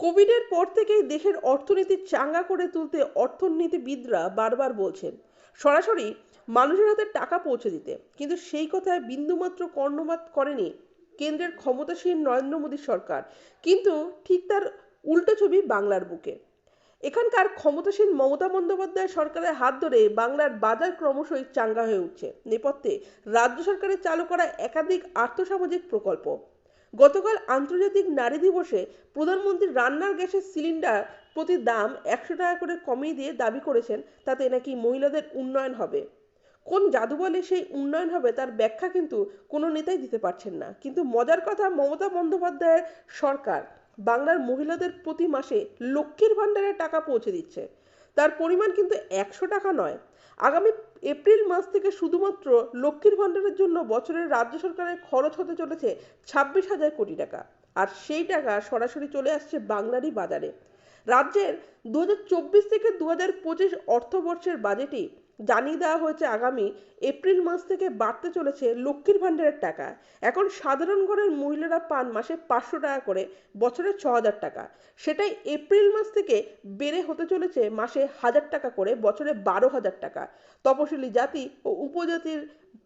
কোভিডের পর থেকেই দেশের অর্থনীতি চাঙ্গা করে তুলতে অর্থনীতিবিদরা বারবার বলছেন, সরাসরি মানুষের হাতে টাকা পৌঁছে দিতে। কিন্তু সেই কথায় বিন্দুমাত্র কর্ণপাত করেনি কেন্দ্রের ক্ষমতাসীন নরেন্দ্র মোদী সরকার। কিন্তু ঠিক তার উল্টো ছবি বাংলার বুকে। এখানকার ক্ষমতাসীন মমতা বন্দ্যোপাধ্যায় সরকারের হাত ধরে বাংলার বাজার ক্রমশই চাঙ্গা হয়ে উঠছে। নেপথ্যে রাজ্য সরকারের চালু করা একাধিক আর্থসামাজিক প্রকল্প। গতকাল আন্তর্জাতিক নারী দিবসে প্রধানমন্ত্রী রান্নার গ্যাসের সিলিন্ডার প্রতি দাম একশো টাকা করে কমিয়ে দিয়ে দাবি করেছেন, তাতে নাকি মহিলাদের উন্নয়ন হবে। কোন জাদু বলে সেই উন্নয়ন হবে তার ব্যাখ্যা কিন্তু কোনো নেতাই দিতে পারছেন না। কিন্তু মজার কথা, মমতা বন্দ্যোপাধ্যায়ের সরকার বাংলার মহিলাদের প্রতি মাসে লক্ষ্মীর ভাণ্ডারের টাকা পৌঁছে দিচ্ছে। তার পরিমাণ কিন্তু একশো টাকা নয়। আগামী এপ্রিল মাস থেকে শুধুমাত্র লক্ষ্মীর ভাণ্ডারের জন্য বছরের রাজ্য সরকারের খরচ হতে চলেছে ছাব্বিশ হাজার কোটি টাকা। আর সেই টাকা সরাসরি চলে আসছে বাংলারই বাজারে। রাজ্যের দু হাজার চব্বিশ থেকে দু হাজার পঁচিশ অর্থবর্ষের বাজেটেই জানিয়ে দেওয়া হয়েছে আগামী এপ্রিল মাস থেকে বাড়তে চলেছে লক্ষ্মীর ভাণ্ডারের টাকা। এখন সাধারণ ঘরের মহিলারা পান মাসে পাঁচশো টাকা করে, বছরে ছ হাজার টাকা। সেটাই এপ্রিল মাস থেকে বেড়ে হতে চলেছে মাসে হাজার টাকা করে, বছরে বারো হাজার টাকা। তপশিলি জাতি ও উপজাতির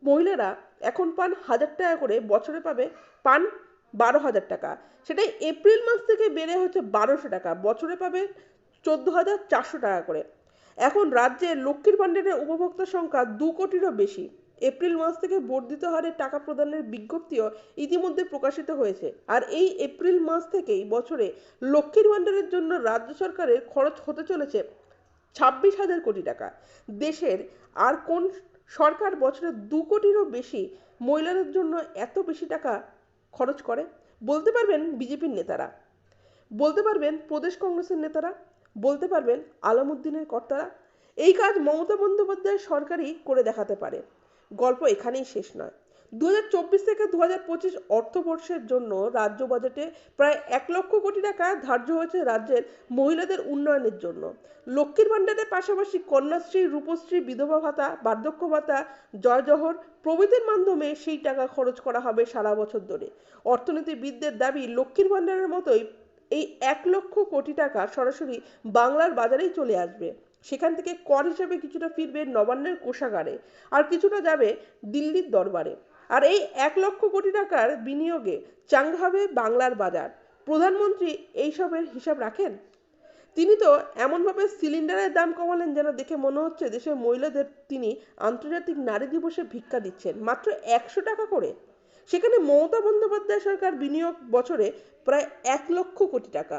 মহিলারা এখন পান হাজার টাকা করে, বছরে পাবে পান বারো হাজার টাকা। সেটাই এপ্রিল মাস থেকে বেড়ে হচ্ছে বারোশো টাকা, বছরে পাবে চোদ্দ হাজার চারশো টাকা করে। এখন রাজ্যে লক্ষ্মীর ভাণ্ডারের উপভোক্তার সংখ্যা দু কোটিরও বেশি। এপ্রিল মাস থেকে বর্ধিত হারে টাকা প্রদানের বিজ্ঞপ্তিও ইতিমধ্যে প্রকাশিত হয়েছে। আর এই এপ্রিল মাস থেকেই বছরে লক্ষ্মীর ভাণ্ডারের জন্য রাজ্য সরকারের খরচ হতে চলেছে ছাব্বিশ হাজার কোটি টাকা। দেশের আর কোন সরকার বছরে দু কোটিরও বেশি মহিলাদের জন্য এত বেশি টাকা খরচ করে? বলতে পারবেন বিজেপির নেতারা। বলতে পারবেন প্রদেশ কংগ্রেসের নেতারা। বলতে পারবেন আলামুদ্দিনের কর্তারা। এই কাজ মমতা বন্দ্যোপাধ্যায় সরকারই করে দেখাতে পারে। গল্প এখানেই শেষ নয়। দু থেকে দু পঁচিশ অর্থবর্ষের জন্য রাজ্য বাজেটে প্রায় এক লক্ষ কোটি টাকা ধার্য হয়েছে রাজ্যের মহিলাদের উন্নয়নের জন্য। লক্ষ্মীর ভাণ্ডারের পাশাপাশি কন্যাশ্রী, রূপশ্রী, বিধবা ভাতা, বার্ধক্য ভাতা, জয়জহর প্রভৃতির মাধ্যমে সেই টাকা খরচ করা হবে সারা বছর ধরে। অর্থনীতিবিদদের দাবি, লক্ষ্মীর ভাণ্ডারের মতোই এই এক লক্ষ কোটি টাকা সরাসরি বাংলার বাজারেই চলে আসবে। সেখান থেকে কর হিসেবে কিছুটা ফিরবে নবান্নের কোষাগারে, আর কিছুটা যাবে দিল্লির দরবারে। আর এই এক লক্ষ কোটি টাকার বিনিয়োগে চাঙ্গা হবে বাংলার বাজার। প্রধানমন্ত্রী এইসবের হিসাব রাখেন? তিনি তো এমনভাবে সিলিন্ডারের দাম কমালেন যেন দেখে মনে হচ্ছে দেশের মহিলাদের তিনি আন্তর্জাতিক নারী দিবসে ভিক্ষা দিচ্ছেন। মাত্র একশো টাকা করে? সেখানে মমতা বন্দ্যোপাধ্যায় সরকার বিনিয়োগ বছরে প্রায় এক লক্ষ কোটি টাকা।